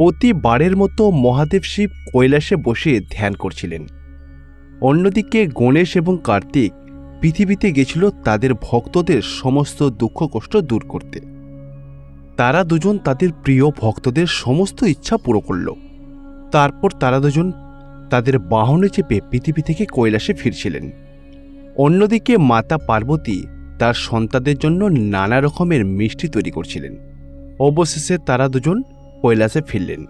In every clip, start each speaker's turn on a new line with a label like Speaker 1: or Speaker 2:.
Speaker 1: প্রতিবারের মতো মহাদেব শিব কৈলাসে বসে ধ্যান করছিলেন। অন্যদিকে গণেশ এবং কার্তিক পৃথিবীতে গেছিল তাদের ভক্তদের সমস্ত দুঃখ কষ্ট দূর করতে। তারা দুজন তাদের প্রিয় ভক্তদের সমস্ত ইচ্ছা পুরো করল। তারপর তারা দুজন তাদের বাহনে চেপে পৃথিবী থেকে কৈলাসে ফিরছিলেন। অন্যদিকে মাতা পার্বতী তার সন্তানদের জন্য নানা রকমের মিষ্টি তৈরি করছিলেন। অবশেষে তারা দুজন কৈলাসে ফিরলেন।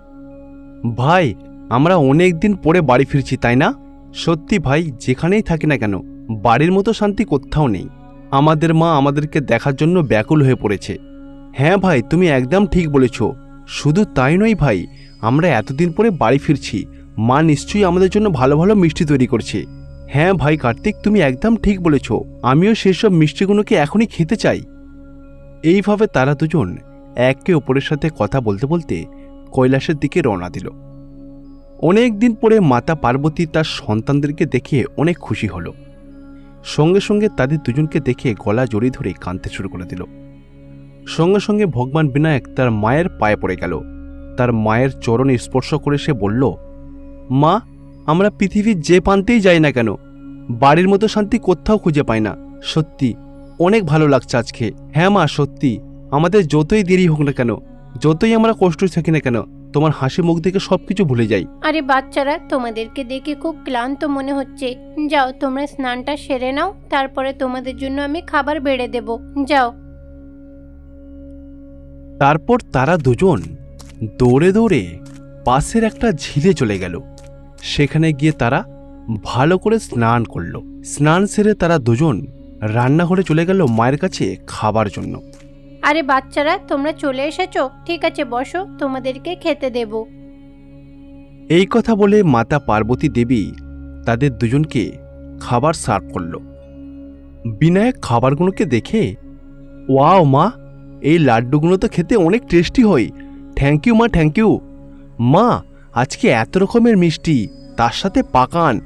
Speaker 1: ভাই, আমরা অনেক দিন পরে বাড়ি ফিরছি, তাই না? সত্যি ভাই, যেখানেই থাকি না কেন, বাড়ির মতো শান্তি কোথাও নেই। আমাদের মা আমাদেরকে দেখার জন্য ব্যাকুল হয়ে পড়েছে। হ্যাঁ ভাই, তুমি একদম ঠিক বলেছ। শুধু তাই নয় ভাই, আমরা এতদিন পরে বাড়ি ফিরছি। মা নিশ্চয়ই আমাদের জন্য ভালো ভালো মিষ্টি তৈরি করছে। হ্যাঁ ভাই, কার্তিক, তুমি একদম ঠিক বলেছ। আমিও সেসব মিষ্টিগুলোকে এখনই খেতে চাই। এইভাবে তারা দুজন একে অপরের সাথে কথা বলতে বলতে কৈলাসের দিকে রওনা দিল। অনেক দিন পরে মাতা পার্বতী তার সন্তানদেরকে দেখে অনেক খুশি হলো। সঙ্গে সঙ্গে তাদের দুজনকে দেখে গলা জড়িয়ে ধরে কাঁদতে শুরু করে দিল। সঙ্গে সঙ্গে ভগবান বিনায়ক তার মায়ের পায়ে পড়ে গেল। তার মায়ের চরণ স্পর্শ করে সে বলল, মা, আমরা পৃথিবীর যে প্রান্তেই যাই না কেন, বাড়ির মতো শান্তি কোথাও খুঁজে পাই না। সত্যি, অনেক ভালো লাগছে আজকে। হ্যাঁ মা, সত্যি। আমাদের যতই দেরি হোক না কেন যতই আমরা কষ্ট থাকি না কেন তোমার হাসি মুখ দেখে সব কিছু ভুলে যাই।
Speaker 2: আরে বাচ্চারা তোমাদেরকে দেখে খুব ক্লান্ত মনে হচ্ছে। যাও তোমরা স্নানটা সেরে নাও তারপরে তোমাদের জন্য আমি খাবার বেড়ে দেব। যাও।
Speaker 1: তারপর তারা দুজন দৌড়ে দৌড়ে পাশের একটা ঝিলে চলে গেল। সেখানে গিয়ে তারা ভালো করে স্নান করল। স্নান সেরে তারা দুজন রান্নাঘরে চলে গেল মায়ের কাছে খাবার জন্য।
Speaker 2: আরে বাচ্চারা, তোমরা চলে এসেছ? ঠিক আছে, বসো, তোমাদেরকে খেতে দেব।
Speaker 1: এই কথা বলে মাতা পার্বতী দেবী তাদের দুজনকে খাবার সার্ভ করল। বিনায়ক খাবারগুলোকে দেখে, ওয়াও মা, এই লাড্ডুগুলো তো খেতে অনেক টেস্টি হয়। থ্যাংক ইউ মা থ্যাংক ইউ মা, আজকে এত রকমের মিষ্টি, তার সাথে পাকান।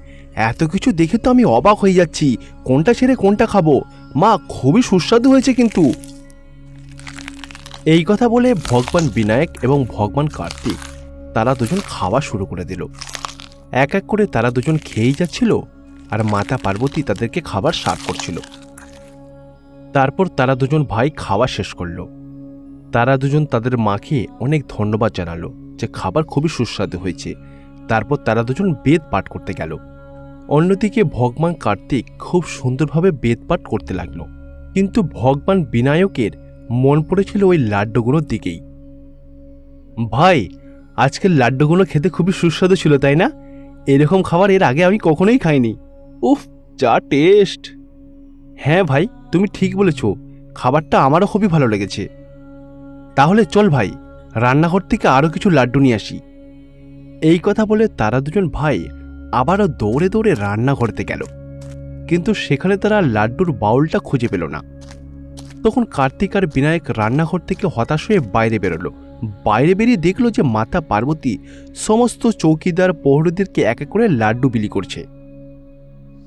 Speaker 1: এত কিছু দেখে তো আমি অবাক হয়ে যাচ্ছি, কোনটা ছেড়ে কোনটা খাব। মা, খুবই সুস্বাদু হয়েছে কিন্তু। এই কথা বলে ভগবান বিনায়ক এবং ভগবান কার্তিক, তারা দুজন খাওয়া শুরু করে দিল। এক এক করে তারা দুজন খেয়েই যাচ্ছিল আর মাতা পার্বতী তাদেরকে খাবার সার্ভ করছিল। তারপর তারা দুজন ভাই খাওয়া শেষ করল। তারা দুজন তাদের মাকে অনেক ধন্যবাদ জানালো যে খাবার খুবই সুস্বাদু হয়েছে। তারপর তারা দুজন বেদ পাঠ করতে গেল। অন্যদিকে ভগবান কার্তিক খুব সুন্দরভাবে বেদ পাঠ করতে লাগল। কিন্তু ভগবান বিনায়কের মন পড়েছিল ওই লাড্ডুগুলোর দিকেই। ভাই, আজকের লাড্ডুগুলো খেতে খুবই সুস্বাদু ছিল, তাই না? এরকম খাবার এর আগে আমি কখনোই খাইনি। উফ, যা টেস্ট! হ্যাঁ ভাই, তুমি ঠিক বলেছ, খাবারটা আমারও খুবই ভালো লেগেছে। তাহলে চল ভাই, রান্নাঘর থেকে আরও কিছু লাড্ডু নিয়ে আসি। এই কথা বলে তারা দুজন ভাই আবারও দৌড়ে দৌড়ে রান্নাঘরতে গেল। কিন্তু সেখানে তারা লাড্ডুর বাউলটা খুঁজে পেল না। তখন কার্তিক আর বিনায়ক রান্নাঘর থেকে হতাশ হয়ে বাইরে বেরোলো। বাইরে বেরিয়ে দেখল যে মাতা পার্বতী সমস্ত চৌকিদার প্রহরীদেরকে এক এক করে লাড্ডু বিলি করছে।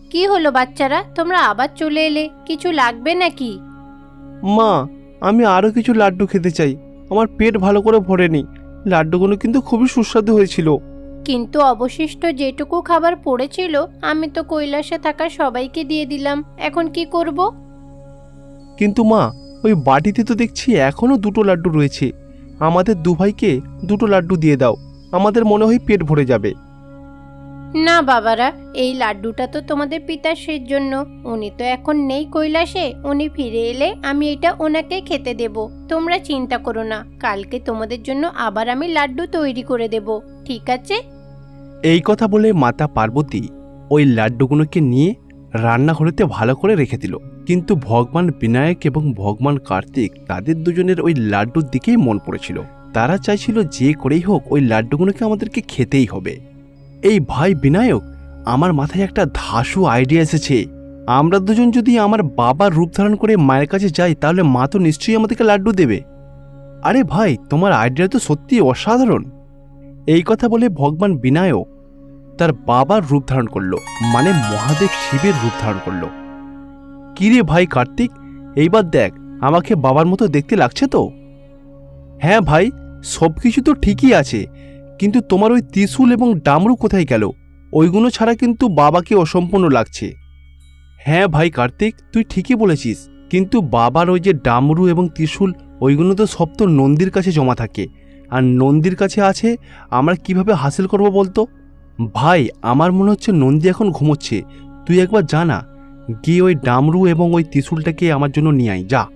Speaker 2: কি হলো বাচ্চারা? তোমরা আবার চলে এলে? কিছু লাগবে নাকি?
Speaker 1: মা আমি আরও কিছু লাড্ডু খেতে চাই। আমার পেট ভালো করে ভরেনি। লাড্ডুগুলো কিন্তু খুবই সুস্বাদু হয়েছিল।
Speaker 2: কিন্তু অবশিষ্ট যেটুকু খাবার পড়েছিল আমি তো কৈলাসে থাকা সবাইকে দিয়ে দিলাম। এখন কি করব?
Speaker 1: কিন্তু মা ওই বাটিতে তো দেখছি এখনও দুটো লাড্ডু রয়েছে। আমাদের দু ভাইকে দুটো লাড্ডু দিয়ে দাও আমাদের মনে হয় পেট ভরে যাবে।
Speaker 2: না বাবারা এই লাড্ডুটা তো তোমাদের পিতাশ্রীর জন্য। উনি তো এখন নেই কৈলাসে উনি ফিরে এলে আমি এটা ওনাকে খেতে দেব। তোমরা চিন্তা করো না কালকে তোমাদের জন্য আবার আমি লাড্ডু তৈরি করে দেব ঠিক আছে?
Speaker 1: এই কথা বলে মাতা পার্বতী ওই লাড্ডুগুলোকে নিয়ে রান্নাঘরেতে ভালো করে রেখে দিল। কিন্তু ভগবান বিনায়ক এবং ভগবান কার্তিক তাদের দুজনের ওই লাড্ডুর দিকেই মন পড়েছিল। তারা চাইছিল যে করেই হোক ওই লাড্ডুগুলোকে আমাদেরকে খেতেই হবে। এই ভাই বিনায়ক, আমার মাথায় একটা ধাসু আইডিয়া এসেছে। আমরা দুজন যদি আমার বাবার রূপ ধারণ করে মায়ের কাছে যাই, তাহলে মা তো নিশ্চয়ই আমাদেরকে লাড্ডু দেবে। আরে ভাই, তোমার আইডিয়া তো সত্যি অসাধারণ। এই কথা বলে ভগবান বিনায়ক তার বাবার রূপ ধারণ করল মানে মহাদেব শিবের রূপ ধারণ করল। কিরে ভাই কার্তিক? এইবার দেখ, আমাকে বাবার মতো দেখতে লাগছে তো। হ্যাঁ ভাই সব কিছু তো ঠিকই আছে, কিন্তু তোমার ওই ত্রিশূল এবং ডামরু কোথায় গেল? ওইগুলো ছাড়া কিন্তু বাবাকে অসম্পূর্ণ লাগছে। হ্যাঁ ভাই কার্তিক, তুই ঠিকই বলেছিস, কিন্তু বাবার ওই যে ডামরু এবং ত্রিশূল, ওইগুলো তো সব তো নন্দীর কাছে জমা থাকে। আর নন্দীর কাছে আছে, আমরা কীভাবে হাসিল করব বলতো? ভাই, আমার মনে হচ্ছে নন্দী এখন ঘুমোচ্ছে, তুই একবার জানা। গিয়ে ওই ডামরু এবং ওই ত্রিশূলটাকে আমার জন্য নিয়ে যা।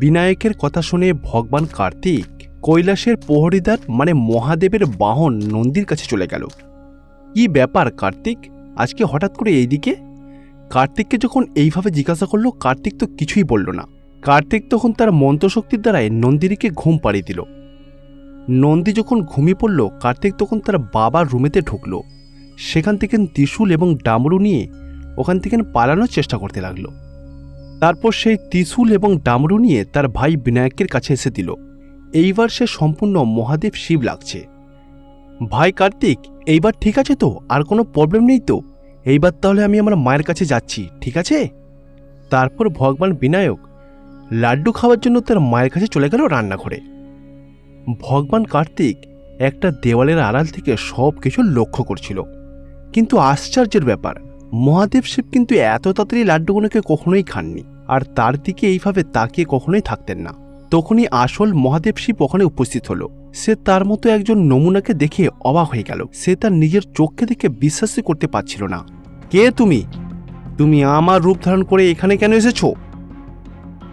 Speaker 1: বিনায়কের কথা শুনে ভগবান কার্তিক কৈলাসের প্রহরীদার মানে মহাদেবের বাহন নন্দীর কাছে চলে গেল। কি ব্যাপার কার্তিক? আজকে হঠাৎ করে এইদিকে? কার্তিককে যখন এইভাবে জিজ্ঞাসা করল, কার্তিক তো কিছুই বলল না। কার্তিক তখন তার মন্ত্রশক্তির দ্বারায় নন্দিনীকে ঘুম পাড়িয়ে দিল। নন্দী যখন ঘুমিয়ে পড়ল, কার্তিক তখন তার বাবার রুমেতে ঢুকলো। সেখান থেকে ত্রিশূল এবং ডামরু নিয়ে ওখান থেকে পালানোর চেষ্টা করতে লাগল। তারপর সেই ত্রিশূল এবং ডামরু নিয়ে তার ভাই বিনায়কের কাছে এসে দিল। এইবার সে সম্পূর্ণ মহাদেব শিব লাগছে। ভাই কার্তিক, এইবার ঠিক আছে তো? আর কোনো প্রবলেম নেই তো? এইবার তাহলে আমি আমার মায়ের কাছে যাচ্ছি, ঠিক আছে? তারপর ভগবান বিনায়ক লাড্ডু খাওয়ার জন্য তার মায়ের কাছে চলে গেল রান্নাঘরে। ভগবান কার্তিক একটা দেওয়ালের আড়াল থেকে সব কিছু লক্ষ্য করছিল। কিন্তু আশ্চর্যের ব্যাপার মহাদেব শিব কিন্তু এত তাড়াতাড়ি লাড্ডুগুলোকে কখনোই খাননি, আর তার দিকে এইভাবে তাকিয়ে কখনোই থাকতেন না। তখনই আসল মহাদেব শিব ওখানে উপস্থিত হলো। সে তার মতো একজন নমুনাকে দেখে অবাক হয়ে গেল। সে তার নিজের চোখকে দেখে বিশ্বাসই করতে পারছিল না। কে তুমি? তুমি আমার রূপ ধারণ করে এখানে কেন এসেছ?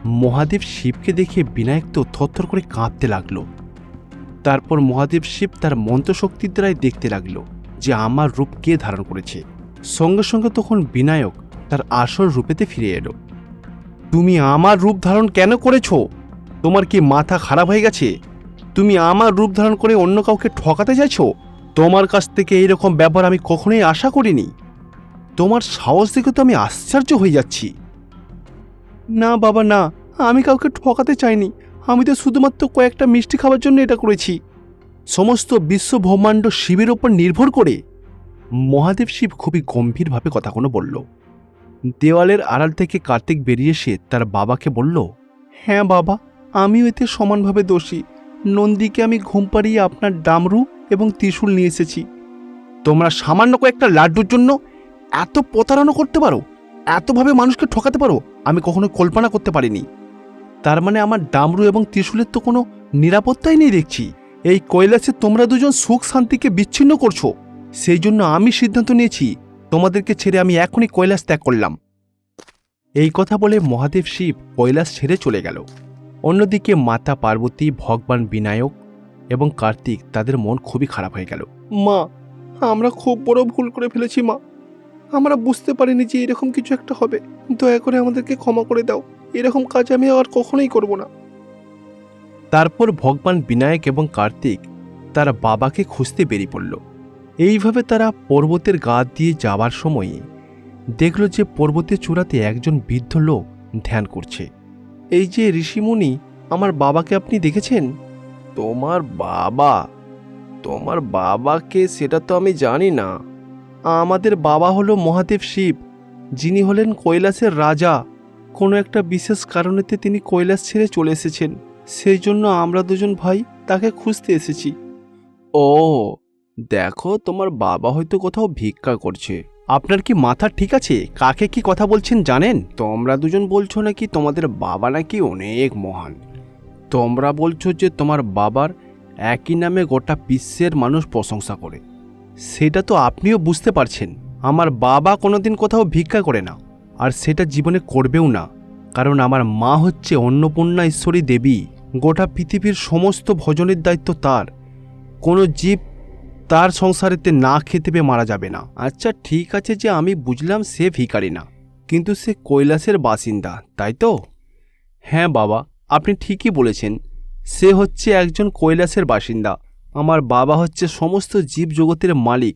Speaker 1: মহাদেব শিবকে দেখে বিনায়ক তো থরথর করে কাঁপতে লাগল। তারপর মহাদেব শিব তার মন্ত্রশক্তির দ্বারাই দেখতে লাগল যে আমার রূপ কে ধারণ করেছে। সঙ্গে সঙ্গে তখন বিনায়ক তার আসল রূপেতে ফিরে এলো। তুমি আমার রূপ ধারণ কেন করেছ? তোমার কি মাথা খারাপ হয়ে গেছে? তুমি আমার রূপ ধারণ করে অন্য কাউকে ঠকাতে চাইছো? তোমার কাছ থেকে এইরকম ব্যবহার আমি কখনোই আশা করিনি। তোমার সাহস দেখে তো আমি আশ্চর্য হয়ে যাচ্ছি। না বাবা, না, আমি কাউকে ঠকাতে চাইনি। আমি তো শুধুমাত্র কয়েকটা মিষ্টি খাওয়ার জন্য এটা করেছি। সমস্ত বিশ্ব ব্রহ্মাণ্ড শিবের ওপর নির্ভর করে মহাদেব শিব খুবই গম্ভীরভাবে কথাগুলো বলল। দেওয়ালের আড়াল থেকে কার্তিক বেরিয়ে এসে তার বাবাকে বলল হ্যাঁ বাবা, আমিও এতে সমানভাবে দোষী। নন্দীকে আমি ঘুম পাড়িয়ে আপনার ডামরু এবং ত্রিশূল নিয়ে এসেছি। তোমরা সামান্য কয়েকটা লাড্ডুর জন্য এত প্রতারণা করতে পারো, এতভাবে মানুষকে ঠকাতে পারো, আমি কখনো কল্পনা করতে পারিনি। তার মানে আমার ডামরু এবং ত্রিশূলের তো কোনো নিরাপত্তাই নেই দেখছি। এই কৈলাসে তোমরা দুজন সুখ শান্তিকে বিচ্ছিন্ন করছ। সেই জন্য আমি সিদ্ধান্ত নিয়েছি, তোমাদেরকে ছেড়ে আমি এখনই কৈলাস ত্যাগ করলাম। এই কথা বলে মহাদেব শিব কৈলাস ছেড়ে চলে গেল। অন্যদিকে মাতা পার্বতী, ভগবান বিনায়ক এবং কার্তিক তাদের মন খুবই খারাপ হয়ে গেল। মা, আমরা খুব বড় ভুল করে ফেলেছি মা। আমরা বুঝতে পারিনি যে এরকম কিছু একটা হবে। দয়া করে আমাদেরকে ক্ষমা করে দাও। এরকম কাজ আমি আর কখনোই করব না। তারপর ভগবান বিনায়ক এবং কার্তিক তার বাবাকে খুঁজতে বেরিয়ে পড়ল। এইভাবে তারা পর্বতের গা দিয়ে যাবার সময়ে দেখল যে পর্বতের চূড়াতে একজন বৃদ্ধ লোক ধ্যান করছে। এই যে ঋষিমুনি, আমার বাবাকে আপনি দেখেছেন? তোমার বাবা? তোমার বাবাকে সেটা তো আমি জানি না। আমাদের বাবা হলো মহাদেব শিব, যিনি হলেন কৈলাসের রাজা। কোনো একটা বিশেষ কারণেতে তিনি কৈলাস ছেড়ে চলে এসেছেন। সেই জন্য আমরা দুজন ভাই তাকে খুঁজতে এসেছি। ও দেখো, তোমার বাবা হয়তো কোথাও ভিক্ষা করছে। আপনার কি মাথা ঠিক আছে? কাকে কি কথা বলছেন জানেন? তোমরা দুজন বলছো নাকি তোমাদের বাবা নাকি অনেক মহান। তোমরা বলছো যে তোমার বাবার একই নামে গোটা বিশ্বের মানুষ প্রশংসা করে। সেটা তো আপনিও বুঝতে পারছেন। আমার বাবা কোনোদিন কোথাও ভিক্ষা করে না। আর সেটা জীবনে করবেও না। কারণ আমার মা হচ্ছে অন্নপূর্ণা ঈশ্বরী দেবী। গোটা পৃথিবীর সমস্ত ভজনের দায়িত্ব তার। কোনো জীব তার সংসারেতে না খেতে পেয়ে মারা যাবে না। আচ্ছা ঠিক আছে যে আমি বুঝলাম সে ভিকারি না, কিন্তু সে কৈলাসের বাসিন্দা, তাই তো? হ্যাঁ বাবা, আপনি ঠিকই বলেছেন। সে হচ্ছে একজন কৈলাসের বাসিন্দা। আমার বাবা হচ্ছে সমস্ত জীব জগতের মালিক,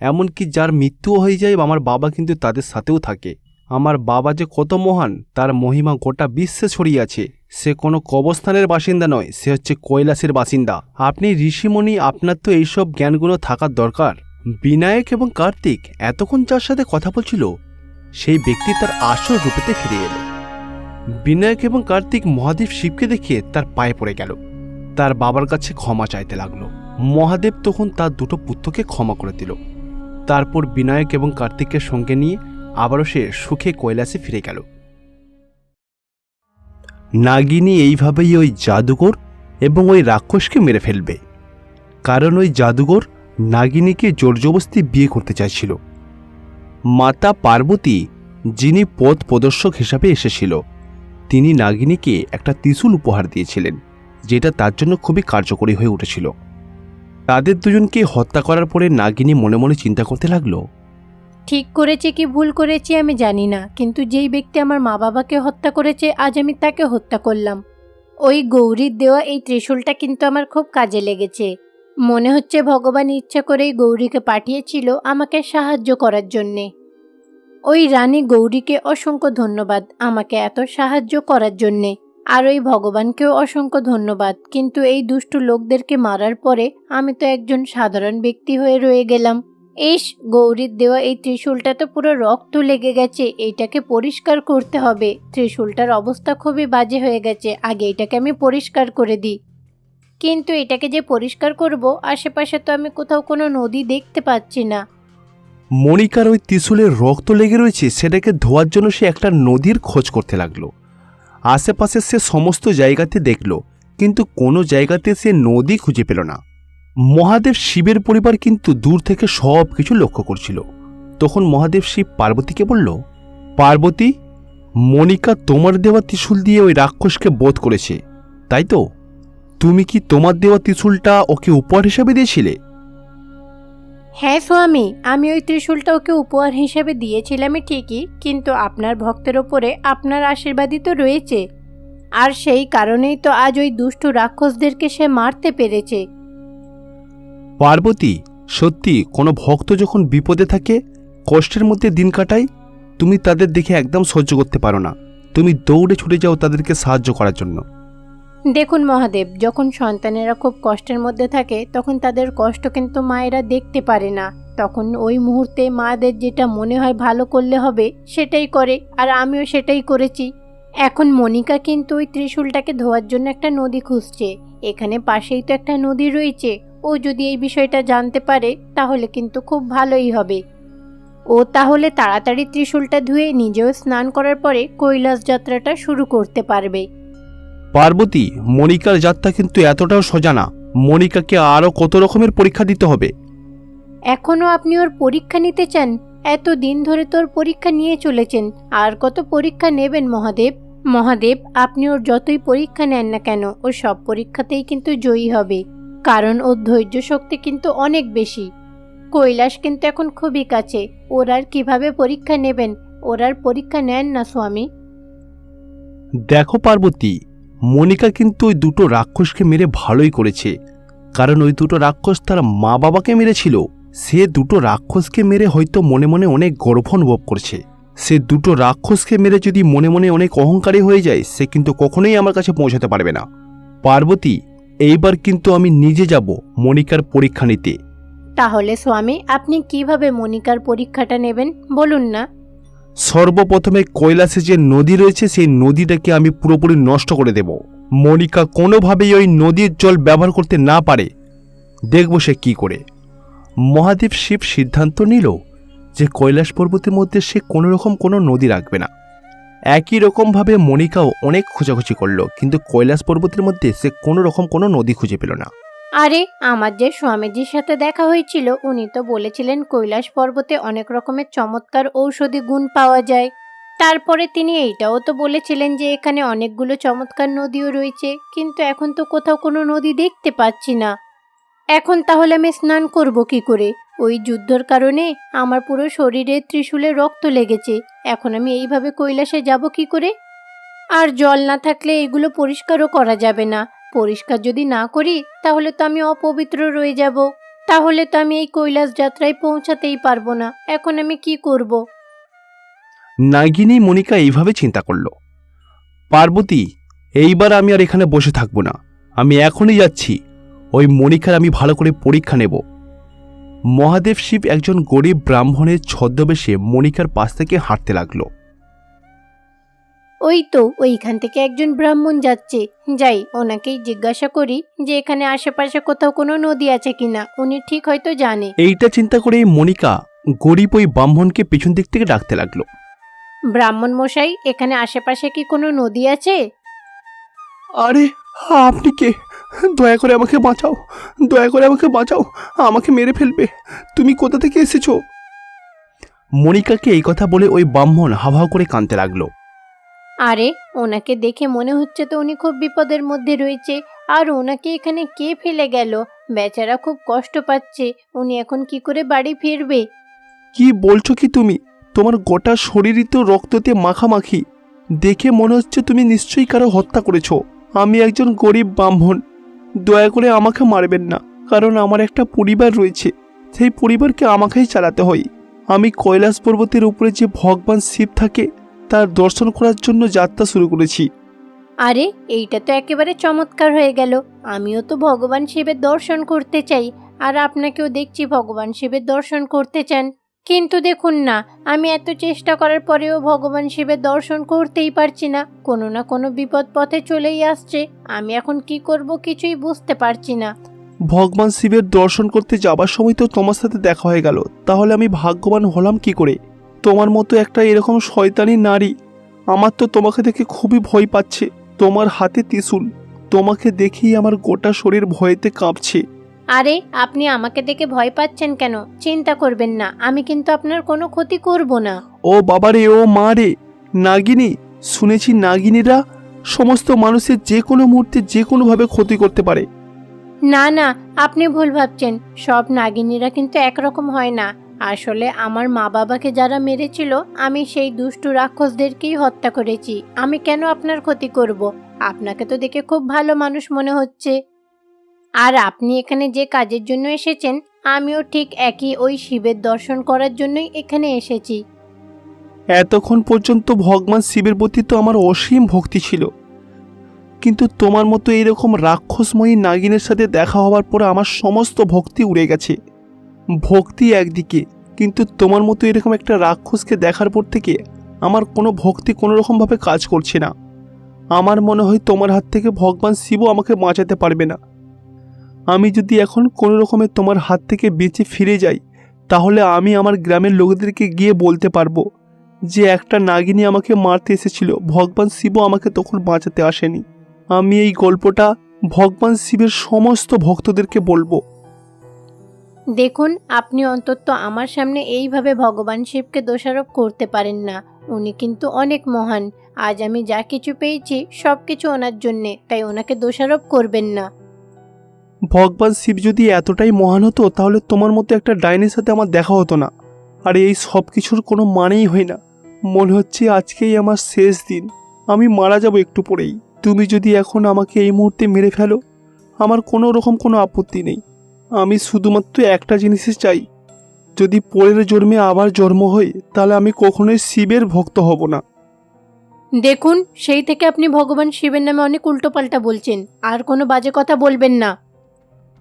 Speaker 1: এমনকি যার মৃত্যুও হয়ে যায়, আমার বাবা কিন্তু তাদের সাথেও থাকে। আমার বাবা যে কত মহান, তার মহিমা গোটা বিশ্বে ছড়িয়ে আছে। সে কোনো কবস্থানের বাসিন্দা নয়, সে হচ্ছে কৈলাসের বাসিন্দা। আপনি ঋষিমণি, আপনার তো এইসব জ্ঞানগুলো থাকার দরকার। বিনায়ক এবং কার্তিক এতক্ষণ যার সাথে কথা বলছিল, সেই ব্যক্তি তার আসল রূপেতে ফিরে এলো। বিনায়ক এবং কার্তিক মহাদেব শিবকে দেখে তার পায়ে পড়ে গেল। তার বাবার কাছে ক্ষমা চাইতে লাগল। মহাদেব তখন তার দুটো পুত্রকে ক্ষমা করে দিল। তারপর বিনায়ক এবং কার্তিককে সঙ্গে নিয়ে আবারও সে সুখে কৈলাসে ফিরে গেল। নাগিনী এইভাবেই ওই জাদুকর এবং ওই রাক্ষসকে মেরে ফেলবে। কারণ ওই জাদুকর নাগিনীকে জোরজবস্তি বিয়ে করতে চাইছিল। মাতা পার্বতী, যিনি পথ প্রদর্শক হিসাবে এসেছিল, তিনি নাগিনীকে একটা ত্রিশূল উপহার দিয়েছিলেন, যেটা তার জন্য খুবই কার্যকরী হয়ে উঠেছিল। তাদের দুজনকে হত্যা করার পরে নাগিনী মনে মনে চিন্তা করতে লাগল
Speaker 2: ঠিক করেছে কি ভুল করেছি আমি জানি না, কিন্তু যেই ব্যক্তি আমার মা বাবাকে হত্যা করেছে, আজ আমি তাকে হত্যা করলাম। ওই গৌরীর দেওয়া এই ত্রিশূলটা কিন্তু আমার খুব কাজে লেগেছে। মনে হচ্ছে ভগবান ইচ্ছা করেই গৌরীকে পাঠিয়েছিল আমাকে সাহায্য করার জন্যে। ওই রানী গৌরীকে অসংখ্য ধন্যবাদ আমাকে এত সাহায্য করার জন্যে, আর ওই ভগবানকেও অসংখ্য ধন্যবাদ, কিন্তু এই দুষ্টু লোকদেরকে মারার পরে আমি তো একজন সাধারণ ব্যক্তি হয়ে রয়ে গেলাম। ইস, গৌরীর দেওয়া এই ত্রিশূলটা তো পুরো রক্ত লেগে গেছে, এইটাকে পরিষ্কার করতে হবে। ত্রিশূলটার অবস্থা খুবই বাজে হয়ে গেছে, আগে এটাকে আমি পরিষ্কার করে দিই। কিন্তু এটাকে যে পরিষ্কার করব, আশেপাশে তো আমি কোথাও কোনো নদী দেখতে পাচ্ছি না।
Speaker 1: মনিকার ওই ত্রিশূলের রক্ত লেগে রয়েছে, সেটাকে ধোয়ার জন্য সে একটা নদীর খোঁজ করতে লাগল। আশেপাশে সে সমস্ত জায়গাতে দেখল, কিন্তু কোনো জায়গাতে সে নদী খুঁজে পেল না। মহাদেব শিবের পরিবার কিন্তু দূর থেকে সব কিছু লক্ষ্য করছিল। তখন মহাদেব শিব পার্বতীকে বলল, পার্বতী মনিকা তোমার দেওয়া ত্রিশূল দিয়ে ওই রাক্ষসকে বোধ করেছে, তাই তো? তুমি কি তোমার দেওয়া ত্রিশূলটা ওকে উপহার হিসাবে দিয়েছিলে?
Speaker 2: হ্যাঁ স্বামী, আমি ওই ত্রিশূলটা ওকে উপহার হিসেবে দিয়েছিলামই ঠিকই, কিন্তু আপনার ভক্তের ওপরে আপনার আশীর্বাদই তো রয়েছে। আর সেই কারণেই তো আজ ওই দুষ্টু রাক্ষসদেরকে সে মারতে পেরেছে।
Speaker 1: পার্বতী, সত্যি কোনো ভক্ত যখন বিপদে থাকে, কষ্টের মধ্যে দিন কাটায়, তুমি তাদের দেখে একদম সহ্য করতে পারো না। তুমি দৌড়ে ছুটে যাও তাদেরকে সাহায্য করার জন্য।
Speaker 2: দেখুন মহাদেব, যখন সন্তানেরা খুব কষ্টের মধ্যে থাকে, তখন তাদের কষ্ট কিন্তু মায়েরা দেখতে পারে না। তখন ওই মুহূর্তে মাদের যেটা মনে হয় ভালো করলে হবে, সেটাই করে, আর আমিও সেটাই করেছি। এখন মনিকা কিন্তু ওই ত্রিশূলটাকে ধোয়ার জন্য একটা নদী খুঁজছে। এখানে পাশেই তো একটা নদী রয়েছে। ও যদি এই বিষয়টা জানতে পারে তাহলে কিন্তু খুব ভালোই হবে। ও তাহলে তাড়াতাড়ি ত্রিশূলটা ধুয়ে নিজেও স্নান করার পরে কৈলাস যাত্রাটা শুরু করতে পারবে।
Speaker 1: পার্বতী মনিকার যাত্রা কিন্তু এতটাও সোজা না। মনিকাকে আরও কত রকমের পরীক্ষা দিতে হবে?
Speaker 2: এখনও আপনি ওর পরীক্ষা নিতে চান? এত দিন ধরে তোর পরীক্ষা নিয়ে চলেছেন। আর কত পরীক্ষা নেবেন মহাদেব? মহাদেব আপনি ওর যতই পরীক্ষা নেন না কেন ও সব পরীক্ষাতেই কিন্তু জয়ী হবে। কারণ ওর ধৈর্য শক্তি কিন্তু অনেক বেশি। কৈলাস কিন্তু এখন খুবই কাছে। ওর আর কীভাবে পরীক্ষা নেবেন? ওর আর পরীক্ষা নেন না, স্বামী।
Speaker 1: দেখো পার্বতী, মনিকা কিন্তু ওই দুটো রাক্ষসকে মেরে ভালোই করেছে। কারণ ওই দুটো রাক্ষস তার মা বাবাকে মেরেছিল। সে দুটো রাক্ষসকে মেরে হয়তো মনে মনে অনেক গর্ব অনুভব করছে। সে দুটো রাক্ষসকে মেরে যদি মনে মনে অনেক অহংকারী হয়ে যায়, সে কিন্তু কখনোই আমার কাছে পৌঁছাতে পারবে না। পার্বতী এইবার কিন্তু আমি নিজে যাব মনিকার পরীক্ষা নিতে।
Speaker 2: তাহলে স্বামী আপনি কীভাবে মনিকার পরীক্ষাটা নেবেন? বলুন না।
Speaker 1: সর্বপ্রথমে কৈলাসে যে নদী রয়েছে সেই নদীটাকে আমি পুরোপুরি নষ্ট করে দেব। মনিকা কোনোভাবেই ওই নদীর জল ব্যবহার করতে না পারে। দেখব সে কি করে। মহাদেব শিব সিদ্ধান্ত নিল যে কৈলাস পর্বতের মধ্যে সে কোনো রকম কোনো নদী রাখবে না। একই রকমভাবে মনিকাও অনেক খোঁজাখুঁজি করল, কিন্তু কৈলাস পর্বতের মধ্যে সে কোনো রকম কোনো নদী খুঁজে পেল না।
Speaker 2: আরে, আমার যে স্বামীজির সাথে দেখা হয়েছিল, উনি তো বলেছিলেন কৈলাস পর্বতে অনেক রকমের চমৎকার ঔষধি গুণ পাওয়া যায়। তারপরে তিনি এইটাও তো বলেছিলেন যে এখানে অনেকগুলো চমৎকার নদীও রয়েছে, কিন্তু এখন তো কোথাও কোনো নদী দেখতে পাচ্ছি না। এখন তাহলে আমি স্নান করব কি করে? ওই যুদ্ধর কারণে আমার পুরো শরীরে ত্রিশূলে রক্ত লেগেছে। এখন আমি এইভাবে কৈলাসে যাব কি করে? আর জল না থাকলে এগুলো পরিষ্কারও করা যাবে না। পরিষ্কার যদি না করি, তাহলে তো আমি অপবিত্র রয়ে যাব। তাহলে তো আমি এই কৈলাস যাত্রায় পৌঁছাতেই পারব না। এখন আমি কি করব?
Speaker 1: নাগিনী মনিকা এইভাবে চিন্তা করল। পার্বতী, এইবার আমি আর এখানে বসে থাকব না। আমি এখনই যাচ্ছি। ওই মনিকার আমি ভালো করে পরীক্ষা নেব। মহাদেব শিব একজন গরিব ব্রাহ্মণের ছদ্মবেশে মনিকার পাশ থেকে হাঁটতে লাগল।
Speaker 2: ওই তো ওইখান থেকে একজন ব্রাহ্মণ যাচ্ছে। যাই ওনাকেই জিজ্ঞাসা করি যে এখানে আশেপাশে কোথাও কোনো নদী আছে কিনা। উনি ঠিক হয়তো জানে।
Speaker 1: এইটা চিন্তা করেই মনিকা গরিব ওই ব্রাহ্মণকে পিছন দিক থেকে ডাকতে লাগল।
Speaker 2: ব্রাহ্মণ মশাই এখানে আশেপাশে কি কোনো নদী আছে?
Speaker 1: আরে আপনি কে? দয়া করে আমাকে বাঁচাও। দয়া করে আমাকে বাঁচাও। আমাকে মেরে ফেলবে। তুমি কোথা থেকে এসেছ? মনিকাকে এই কথা বলে ওই ব্রাহ্মণ হাওয়া করে কাঁদতে লাগল।
Speaker 2: আরে ওনাকে দেখে মনে হচ্ছে তো উনি খুব বিপদের মধ্যে রয়েছে। আর ওনাকে এখানে কে ফেলে গেল? বেচারা খুব কষ্ট পাচ্ছে। উনি এখন কি করে বাড়ি ফিরবে?
Speaker 1: কি বলছো কি তুমি? তোমার গোটা শরীরই তো রক্ততে মাখামাখি। দেখে মনে হচ্ছে তুমি নিশ্চয়ই কারও হত্যা করেছ। আমি একজন গরিব ব্রাহ্মণ। দয়া করে আমাকে মারবেন না, কারণ আমার একটা পরিবার রয়েছে। সেই পরিবারকে আমাকেই চালাতে হয়। আমি কৈলাস পর্বতের উপরে যে ভগবান শিব থাকে, তার দর্শন করার জন্য যাত্রা শুরু করেছি।
Speaker 2: আরে, এইটা তো একেবারে চমৎকার হয়ে গেল। আমিও তো ভগবান শিবের দর্শন করতে চাই, আর আপনাকেও দেখছি ভগবান শিবের দর্শন করতে চান। কিন্তু দেখুন না, আমি এত চেষ্টা করার পরেও ভগবান শিবের দর্শন করতেই পারছি না। কোনো না কোনো বিপদ পথে চলেই আসছে। আমি এখন কি করব কিছুই বুঝতে পারছি না।
Speaker 1: ভগবান শিবের দর্শন করতে যাবার সময় তো তোমার সাথে দেখা হয়ে গেল। তাহলে আমি ভাগ্যবান হলাম কি করে? তোমার মতো একটা এরকম শয়তানি নারী। আমার তো তোমাকে দেখে খুবই ভয় পাচ্ছে। তোমার হাতে ত্রিশূল। তোমাকে দেখেই আমার গোটা শরীর ভয়েতে কাঁপছে।
Speaker 2: আরে আপনি আমাকে দেখে ভয় পাচ্ছেন কেন? চিন্তা করবেন না আমি কিন্তু আপনার কোনো ক্ষতি করব না।
Speaker 1: ও বাবারে ও মা রে। নাগিনী শুনেছি নাগিনীরা সমস্ত মানুষের যে কোনো মুহূর্তে যে কোনোভাবে ক্ষতি করতে পারে।
Speaker 2: না না আপনি ভুল ভাবছেন। সব নাগিনীরা কিন্তু একরকম হয় না। আসলে আমার মা বাবাকে যারা মেরেছিল আমি সেই দুষ্টু রাক্ষসদেরকেই হত্যা করেছি। আমি কেন আপনার ক্ষতি করব? আপনাকে তো দেখে খুব ভালো মানুষ মনে হচ্ছে। আর আপনি এখানে যে কাজের জন্য এসেছেন, আমিও ঠিক একই ওই শিবের দর্শন করার জন্যই এখানে এসেছি।
Speaker 1: এতক্ষণ পর্যন্ত ভগবান শিবের প্রতি তো আমার অসীম ভক্তি ছিল। কিন্তু তোমার মতো এরকম রাক্ষসময়ী নাগিনের সাথে দেখা হওয়ার পর আমার সমস্ত ভক্তি উড়ে গেছে। ভক্তি একদিকে, কিন্তু তোমার মতো এরকম একটা রাক্ষসকে দেখার পর থেকে আমার কোনো ভক্তি কোনো রকমভাবে কাজ করছে না। আমার মনে হয় তোমার হাত থেকে ভগবান শিবও আমাকে বাঁচাতে পারবে না। আমি যদি এখন কোনো রকমে তোমার হাত থেকে বেঁচে ফিরে যাই, তাহলে আমি আমার গ্রামের লোকদেরকে গিয়ে বলতে পারব যে একটা নাগিনী আমাকে মারতে এসেছিল। ভগবান শিবও আমাকে তখন বাঁচাতে আসেনি। আমি এই গল্পটা ভগবান শিবের সমস্ত ভক্তদেরকে বলব।
Speaker 2: দেখুন, আপনি অন্তত আমার সামনে এইভাবে ভগবান শিবকে দোষারোপ করতে পারেন না। উনি কিন্তু অনেক মহান। আজ আমি যা কিছু পেয়েছি সব কিছু ওনার জন্যে, তাই ওনাকে দোষারোপ করবেন না।
Speaker 1: ভগবান শিব যদি এতটাই মহান হতো, তাহলে তোমার মতো একটা ডাইনের সাথে আমার দেখা হতো না। আর এই সব কিছুর কোনো মানেই হয় না। মনে হচ্ছে আজকেই আমার শেষ দিন। আমি মারা যাব একটু পরেই। তুমি যদি এখন আমাকে এই মুহূর্তে মেরে ফেলো, আমার কোনো রকম কোনো আপত্তি নেই। আমি শুধুমাত্র একটা জিনিসই চাই। যদি পরের জন্মে আবার জন্ম হয়, তাহলে আমি কখনোই শিবের ভক্ত হব না।
Speaker 2: দেখুন, সেই থেকে আপনি ভগবান শিবের নামে অনেক উল্টোপাল্টা বলছেন। আর কোনো বাজে কথা বলবেন না।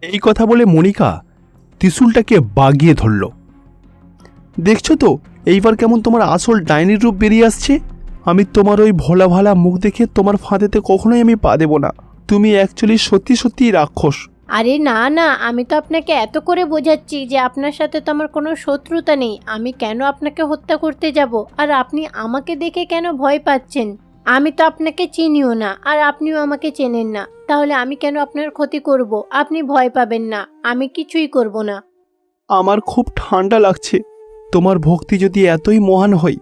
Speaker 1: এই কথা বলে মনিকা ত্রিশূলটাকে বাগিয়ে ধরল। দেখছ তো, এইবার কেমন তোমার আসল ডাইনির রূপ বেরিয়ে আসছে? আমি তোমার ওই ভোলা ভালা মুখ দেখে তোমার ফাঁদেতে কখনোই আমি পা দেব না। তুমি অ্যাকচুয়ালি সত্যি সত্যি রাক্ষস।
Speaker 2: আরে না না, আমি তো আপনাকে এত করে বোঝাচ্ছি যে আপনার সাথে তো আমার কোনো শত্রুতা নেই। আমি কেন আপনাকে হত্যা করতে যাব? আর আপনি আমাকে দেখে কেন ভয় পাচ্ছেন? আমি তো আপনাকে চিনিও না আর আপনিও আমাকে চেনেন না। তাহলে আমি কেন আপনার ক্ষতি করব? আপনি ভয় পাবেন না আমি কিছুই করব না।
Speaker 1: আমার খুব ঠান্ডা লাগছে। তোমার ভক্তি যদি এতই মহান হয়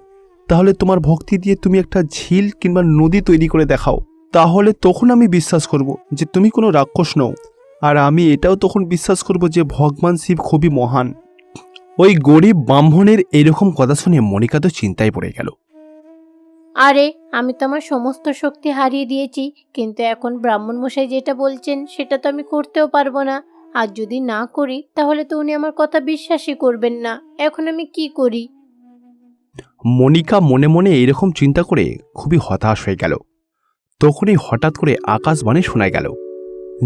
Speaker 1: তাহলে তোমার ভক্তি দিয়ে তুমি একটা ঝিল কিংবা নদী তৈরি করে দেখাও। তাহলে তখন আমি বিশ্বাস করব যে তুমি কোনো রাক্ষস নও আর আমি এটাও তখন বিশ্বাস করব যে ভগবান শিব খুবই মহান। ওই গরিব ব্রাহ্মণের এরকম কথা শুনে মনিকা তো চিন্তায় পড়ে গেল।
Speaker 2: আরে আমি তো আমার সমস্ত শক্তি হারিয়ে দিয়েছি, কিন্তু এখন ব্রাহ্মণ মশাই যেটা বলছেন, সেটা তো আমি করতেও পারব না। আর যদি না করি, তাহলে তো উনি আমার কথা বিশ্বাসই করবেন না। এখন আমি কি করি?
Speaker 1: মনিকা মনে মনে এরকম চিন্তা করে খুবই হতাশ হয়ে গেল। তখনই হঠাৎ করে আকাশবাণী শোনা গেল।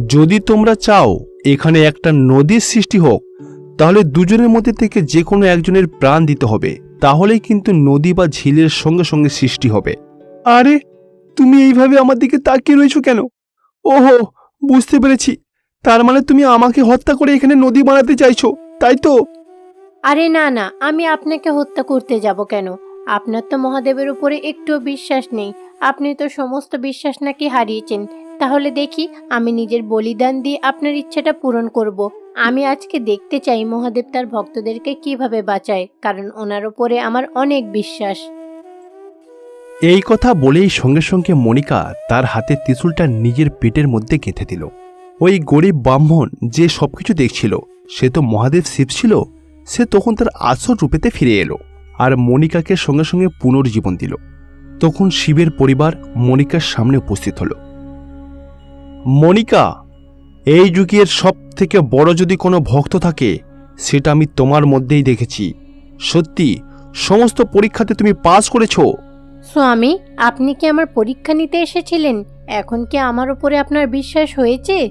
Speaker 1: যদি তোমরা চাও এখানে একটা নদীর সৃষ্টি হোক, তাহলে দুজনের মধ্যে থেকে যে কোনো একজনের প্রাণ দিতে হবে। তাহলেই কিন্তু নদী বা ঝিলের সঙ্গে সঙ্গে সৃষ্টি হবে। আরে, তুমি এইভাবে আমার দিকে তাকিয়ে রয়েছো কেন? ওহো, বুঝতে পেরেছি। তার মানে তুমি আমাকে হত্যা করে এখানে নদী বানাতে চাইছো, তাই তো?
Speaker 2: আরে না না, আমি আপনাকে হত্যা করতে যাব কেন? আপনার তো মহাদেবের উপরে একটুও বিশ্বাস নেই। আপনি তো সমস্ত বিশ্বাস নাকি হারিয়েছেন। তাহলে দেখি, আমি নিজের বলিদান দিয়ে আপনার ইচ্ছাটা পূরণ করব। আমি আজকে দেখতে চাই মহাদেব তার ভক্তদেরকে কীভাবে বাঁচায়, কারণ ওনার উপরে আমার অনেক বিশ্বাস।
Speaker 1: এই কথা বলেই সঙ্গে সঙ্গে মনিকা তার হাতে ত্রিশূলটা নিজের পেটের মধ্যে গেঁথে দিল। ওই গরিব ব্রাহ্মণ যে সবকিছু দেখছিল, সে তো মহাদেব শিব ছিল, সে তখন তার আসল রূপেতে ফিরে এলো আর মনিকাকে সঙ্গে সঙ্গে পুনর্জীবন দিল। তখন শিবের পরিবার মনিকার সামনে উপস্থিত হলো। মনিকা, এই যুগের সব থেকে বড় যদি কোনো ভক্ত থাকে, সেটা আমি তোমার মধ্যেই দেখেছি। সত্যি, সমস্ত পরীক্ষাতে তুমি পাস করেছ।
Speaker 2: স্বামী, আপনি কি আমার পরীক্ষা নিতে এসেছিলেন? এখন কি আমার উপরে আপনার বিশ্বাস হয়েছে?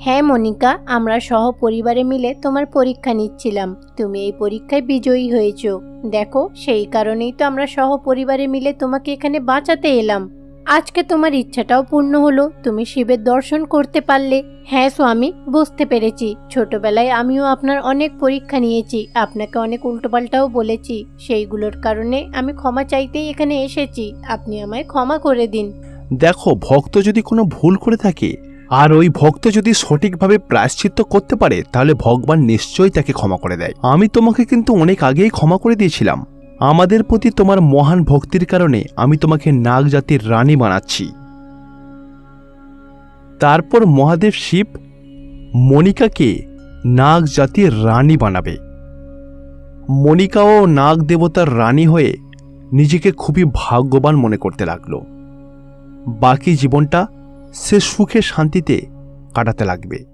Speaker 2: হ্যাঁ মনিকা, আমরা সহ পরিবারে মিলে তোমার পরীক্ষা নিচ্ছিলাম। তুমি এই পরীক্ষায় বিজয়ী হয়েছ। দেখো, সেই কারণেই তো আমরা সহ পরিবারে মিলে তোমাকে এখানে বাঁচাতে এলাম। আজকে তোমার ইচ্ছাটাও পূর্ণ হলো, তুমি শিবের দর্শন করতে পারলে। হ্যাঁ স্বামী, বুঝতে পেরেছি। ছোটবেলায় আমিও আপনার অনেক পরীক্ষা নিয়েছি, আপনাকে অনেক উল্টোপাল্টাও বলেছি। সেইগুলোর কারণে আমি ক্ষমা চাইতেই এখানে এসেছি। আপনি আমায় ক্ষমা করে দিন।
Speaker 1: দেখো, ভক্ত যদি কোনো ভুল করে থাকে, আর ওই ভক্ত যদি সঠিকভাবে প্রায়শ্চিত্ত করতে পারে, তাহলে ভগবান নিশ্চয়ই তাকে ক্ষমা করে দেয়। আমি তোমাকে কিন্তু অনেক আগেই ক্ষমা করে দিয়েছিলাম। আমাদের প্রতি তোমার মহান ভক্তির কারণে আমি তোমাকে নাগ জাতির রানী বানাচ্ছি। তারপর মহাদেব শিব মনিকাকে নাগ জাতির রানী বানাবে। মনিকাও নাগ দেবতার রানী হয়ে নিজেকে খুবই ভাগ্যবান মনে করতে লাগল। বাকি জীবনটা সে সুখে শান্তিতে কাটাতে লাগবে।